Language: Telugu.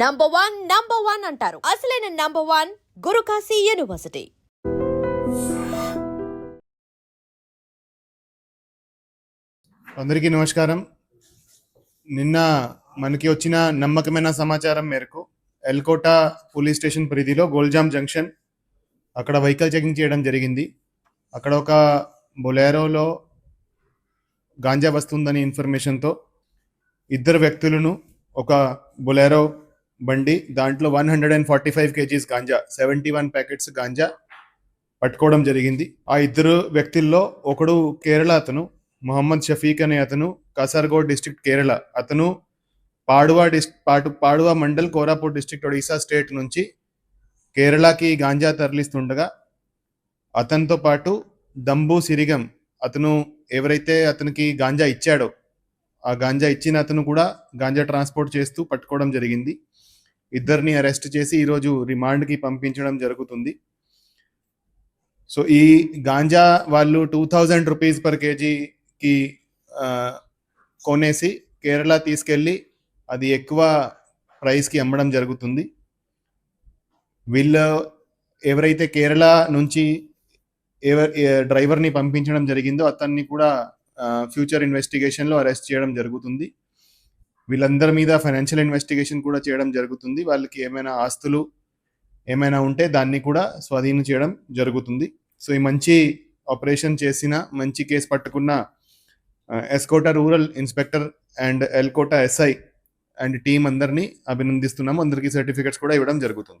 నంబర్ వన్ నంబర్ వన్ అంటారు. అసలైన నంబర్ వన్ గురుకాశీ యూనివర్సిటీ అందరికీ నమస్కారం. నిన్న మనకి వచ్చిన నమ్మకమైన సమాచారం మేరకు ఎల్కోట పోలీస్ స్టేషన్ పరిధిలో గోల్జామ్ జంక్షన్ అక్కడ వెహికల్ చెకింగ్ చేయడం జరిగింది. అక్కడ ఒక బొలేరోలో గాంజా వస్తుందని ఇన్ఫర్మేషన్తో ఇద్దరు వ్యక్తులను ఒక బొలేరో బండి దాంట్లో one hundred and forty five KGs ganja seventy one packets ganja పట్టుకోవడం జరిగింది. ఆ ఇద్దరు వ్యక్తుల్లో ఒకడు కేరళ అతను మొహమ్మద్ షఫీక్ అనే అతను కాసర్గోడ్ డిస్ట్రిక్ట్ కేరళ అతను పాడువా డిస్ పాటు పాడువా మండల్ కోరాపూట్ డిస్ట్రిక్ట్ ఒడిశా స్టేట్ నుంచి కేరళకి గాంజా తరలిస్తుండగా అతనితో పాటు దంబు సిరిగం అతను ఎవరైతే అతనికి గాంజా ఇచ్చాడో ఆ గాంజా ఇచ్చిన అతను కూడా గాంజా ట్రాన్స్పోర్ట్ చేస్తూ పట్టుకోవడం జరిగింది. ఇద్దరిని అరెస్ట్ చేసి ఈరోజు రిమాండ్కి పంపించడం జరుగుతుంది. సో ఈ గాంజా వాళ్ళు టూ థౌజండ్ రూపీస్ పర్ కేజీకి కొనేసి కేరళ తీసుకెళ్ళి అది ఎక్కువ ప్రైస్కి అమ్మడం జరుగుతుంది. వీళ్ళు ఎవరైతే కేరళ నుంచి ఎవర్ డ్రైవర్ని పంపించడం జరిగిందో అతన్ని కూడా ఫ్యూచర్ ఇన్వెస్టిగేషన్లో అరెస్ట్ చేయడం జరుగుతుంది. వీళ్ళందరి మీద ఫైనాన్షియల్ ఇన్వెస్టిగేషన్ కూడా చేయడం జరుగుతుంది. వాళ్ళకి ఏమైనా ఆస్తులు ఏమైనా ఉంటే దాన్ని కూడా స్వాధీనం చేయడం జరుగుతుంది. సో ఈ మంచి ఆపరేషన్ చేసిన మంచి కేసు పట్టుకున్న S Kota rural inspector and L Kota SI and team అందరినీ అభినందిస్తున్నాము. అందరికీ సర్టిఫికెట్స్ కూడా ఇవ్వడం జరుగుతుంది.